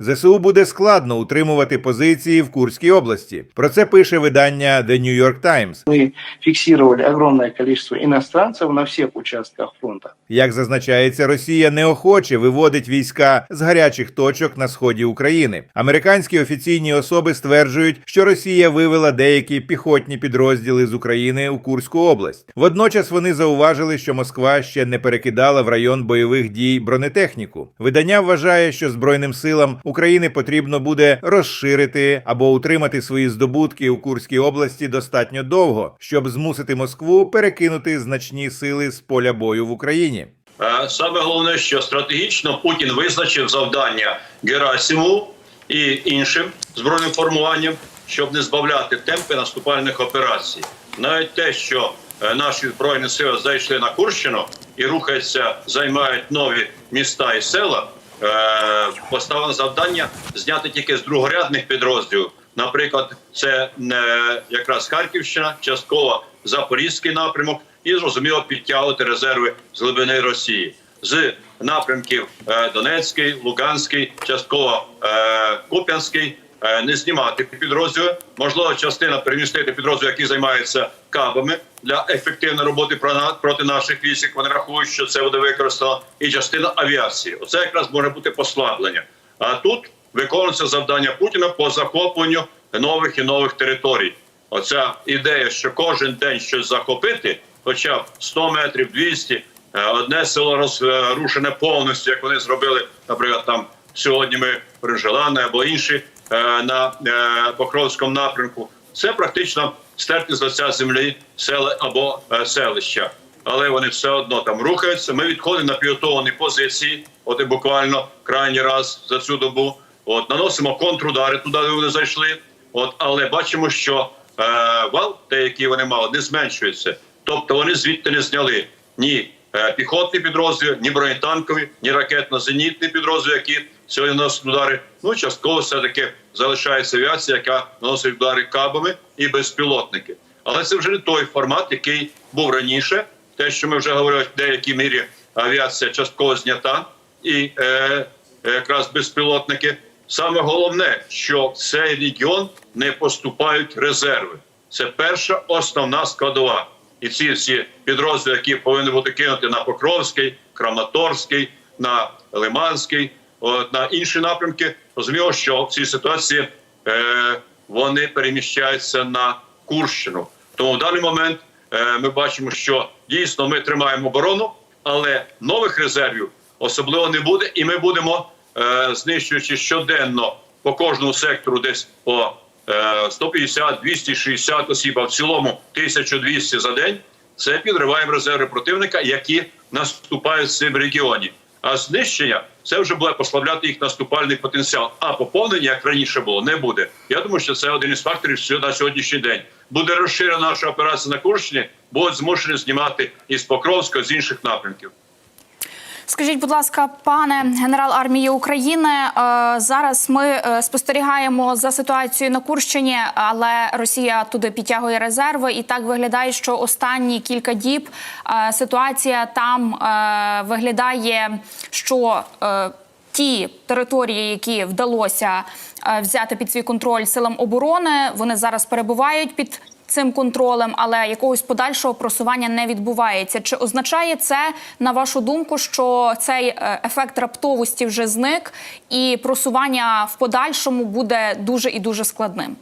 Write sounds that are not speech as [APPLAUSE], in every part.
ЗСУ буде складно утримувати позиції в Курській області. Про це пише видання The New York Times. Мы фиксировали огромное количество иностранцев на всех участках фронта. Як зазначається, Росія неохоче виводить війська з гарячих точок на сході України. Американські офіційні особи стверджують, що Росія вивела деякі піхотні підрозділи з України у Курську область. Водночас вони зауважили, що Москва ще не перекидала в район бойових дій бронетехніку. Видання вважає, що збройним силам України потрібно буде розширити або утримати свої здобутки у Курській області достатньо довго, щоб змусити Москву перекинути значні сили з поля бою в Україні. Е, Саме головне, що стратегічно Путін визначив завдання Герасиму і іншим збройним формуванням, щоб не збавляти темпи наступальних операцій. Навіть те, що е, наші збройні сили зайшли на Курщину і рухаються, займають нові міста і села. Е, Поставлено завдання зняти тільки з другорядних підрозділів. Наприклад, це не якраз Харківщина, частково Запорізький напрямок, і зрозуміло підтягувати резерви з глибини Росії з напрямків е, Донецький, Луганський, частково е, Куп'янський. Е, Не знімати підрозділи, можливо, частина перемістити підрозділи, які займаються кабами для ефективної роботи проти наших військ. Вони рахують, що це буде використано, і частина авіації. Оце якраз може бути послаблення. А тут виконується завдання Путіна по захопленню нових і нових територій. Оця ідея, що кожен день щось захопити, хоча б 100 метрів, 200, е, одне село розрушене повністю, як вони зробили, наприклад, там сьогодні ми при Желане або інші на е, Покровському напрямку. Це практично стерти з лиця землі села або е, селища. Але вони все одно там рухаються. Ми відходимо на підготовлені позиції, от і буквально крайній раз за цю добу. От наносимо контрудари туди, де вони зайшли. От, але бачимо, що е, вал, те, який вони мали, не зменшується. Тобто вони звідти не зняли ні е, піхотні підрозділи, ні бронетанкові, ні ракетно-зенітні підрозділи, які сьогодні наносять удари. Ну частково все таки залишається авіація, яка наносить удари кабами і безпілотники. Але це вже не той формат, який був раніше. Те, що ми вже говорили, в деякій мірі авіація частково знята і е, якраз безпілотники. Саме головне, що в цей регіон не поступають резерви. Це перша основна складова. І ці всі підрозділи, які повинні бути кинуті на Покровський, Краматорський, на Лиманський, на інші напрямки, розуміло, що в цій ситуації е, вони переміщаються на Курщину. Тому в даний момент е, ми бачимо, що дійсно ми тримаємо оборону, але нових резервів особливо не буде, і ми будемо е, знищуючи щоденно по кожному сектору, десь по е, 150, 260 осіб, а в цілому 1200 за день. Це підриваємо резерви противника, які наступають в цьому регіоні. А знищення це вже буде послабляти їх наступальний потенціал. А поповнення, як раніше було, не буде. Я думаю, що це один із факторів на сьогоднішній день. Буде розширена наша операція на Курщині, будуть змушені знімати із Покровська з інших напрямків. Скажіть, будь ласка, пане генерал армії України, е, зараз ми е, спостерігаємо за ситуацією на Курщині, але Росія туди підтягує резерви, і так виглядає, що останні кілька діб е, ситуація там виглядає, що ті території, які вдалося взяти під свій контроль силам оборони, вони зараз перебувають під цим контролем, але якогось подальшого просування не відбувається. Чи означає це, на вашу думку, що цей е, ефект раптовості вже зник, і просування в подальшому буде дуже і дуже складним?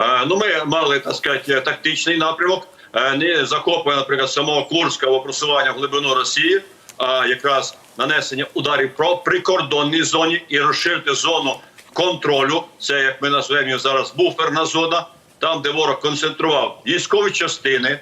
Е, Ну, ми мали так сказати, тактичний напрямок, е, не захоплення, наприклад, самого Курська або просування в глибину Росії, а якраз нанесення ударів про прикордонній зоні і розширити зону контролю. Це як ми називаємо зараз буферна зона, там, де ворог концентрував військові частини,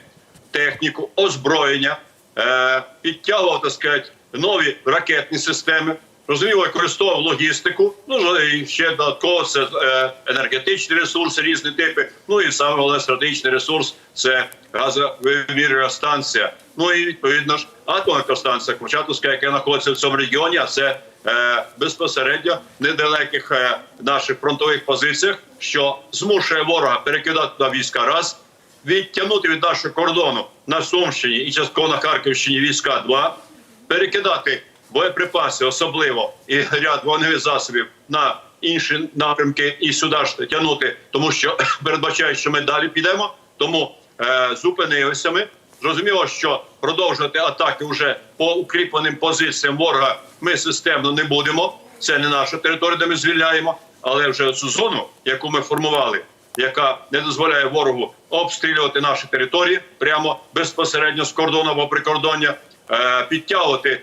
техніку, озброєння, е, підтягував так сказати, нові ракетні системи. Розуміло, використовував логістику. Ну і ще додатково це е, енергетичні ресурси, різні типи. Ну і саме головне стратегічний ресурс це газовимірювана станція. Ну і відповідно ж атомна електростанція Курчатовська, яка знаходиться в цьому регіоні. А це е, безпосередньо недалеких е, наших фронтових позиціях, що змушує ворога перекидати туди війська раз відтягнути від нашого кордону на Сумщині і частково на Харківщині війська 2, перекидати боєприпаси, особливо і ряд вогневих засобів на інші напрямки і сюди ж тягнути, тому що [COUGHS] передбачають, що ми далі підемо. Тому е, зупинилися ми. Зрозуміло, що продовжувати атаки вже по укріпленим позиціям ворога ми системно не будемо. Це не наша територія, де ми звільняємо, але вже цю зону, яку ми формували, яка не дозволяє ворогу обстрілювати наші території прямо безпосередньо з кордону або прикордоння, е, підтягувати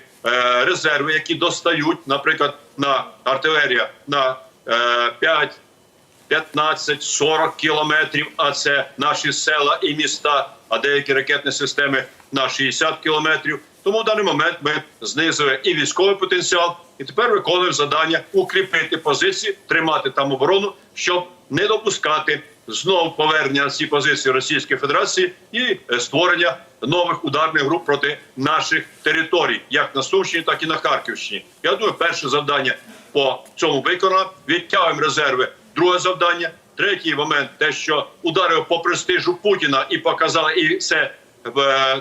резерви, які достають, наприклад, на артилерія на е, 5 15-40 кілометрів, а це наші села і міста, а деякі ракетні системи на 60 кілометрів. Тому в даний момент ми знизили і військовий потенціал, і тепер виконуємо завдання укріпити позиції, тримати там оборону, щоб не допускати знову повернення ці позиції Російської Федерації і е, створення нових ударних груп проти наших територій, як на Сумщині, так і на Харківщині. Я думаю, перше завдання по цьому виконано. Відтягуємо резерви. Друге завдання. Третій момент, те, що ударив по престижу Путіна і показали, і це е,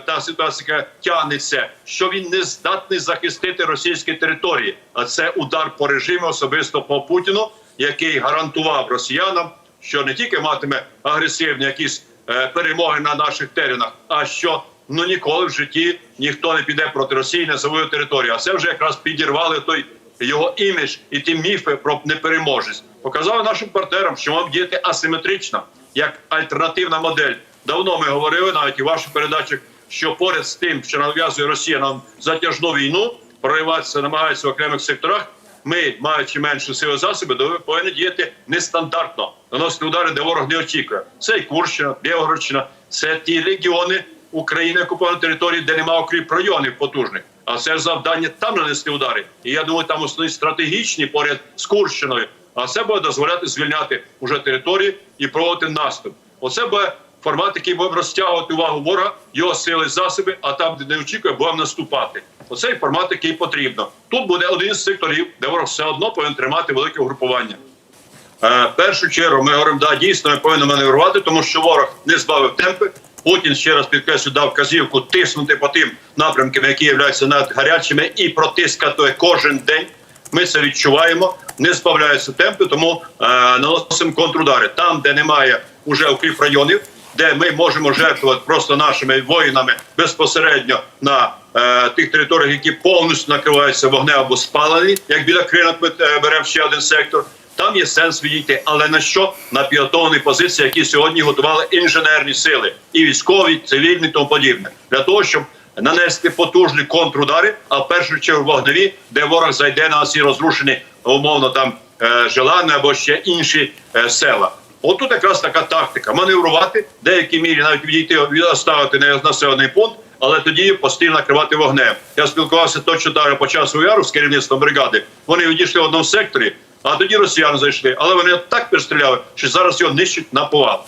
та ситуація яка тягнеться, що він не здатний захистити російські території. А це удар по режиму, особисто по Путіну, який гарантував росіянам, що не тільки матиме агресивні якісь е, перемоги на наших теренах, а що ну ніколи в житті ніхто не піде проти Росії на свою територію. А це вже якраз підірвали той його імідж і ті міфи про непереможність. Показали нашим партнерам, що мав діяти асиметрично як альтернативна модель. Давно ми говорили навіть і в ваших передачах, що поряд з тим, що нав'язує Росія нам затяжну війну, прориватися намагається в окремих секторах. Ми, маючи менше сили засоби, повинні діяти нестандартно, наносити удари, де ворог не очікує. Це і Курщина, Білгородщина, це ті регіони України, окуповані території, де немає укріп районів потужних. А це завдання там нанести удари. І я думаю, там основні стратегічні поряд з Курщиною. А це буде дозволяти звільняти уже території і проводити наступ. Оце буде формат, який буде розтягувати увагу ворога, його сили, засоби, а там, де не очікує, будемо наступати. Оцей формат, який потрібно. Тут буде один з секторів, де ворог все одно повинен тримати велике угрупування. Е, першу чергу ми говоримо, да, дійсно ми повинні маневрувати, тому що ворог не збавив темпи. Путін ще раз підкреслю дав вказівку тиснути по тим напрямкам, які являються надгарячими, і протискати кожен день. Ми це відчуваємо, не збавляються темпи, тому е, наносимо контрудари там, де немає уже укріп районів, де ми можемо жертвувати просто нашими воїнами безпосередньо на е, тих територіях, які повністю накриваються вогнем або спалені, як біля Крина ми е, беремо ще один сектор. Там є сенс відійти, але на що на підготовлені позиції, які сьогодні готували інженерні сили, і військові, і цивільні, і тому подібне, для того, щоб нанести потужні контрудари, а в першу чергу вогневі, де ворог зайде на ці розрушені умовно там е, Желани або ще інші е, села. От тут якраз така тактика: маневрувати, в деякій мірі навіть відійти від оставити на населений пункт, але тоді постійно накривати вогнем. Я спілкувався точно так по часу яру з керівництвом бригади. Вони відійшли в одному секторі, а тоді росіяни зайшли. Але вони так перестріляли, що зараз його нищать на повал.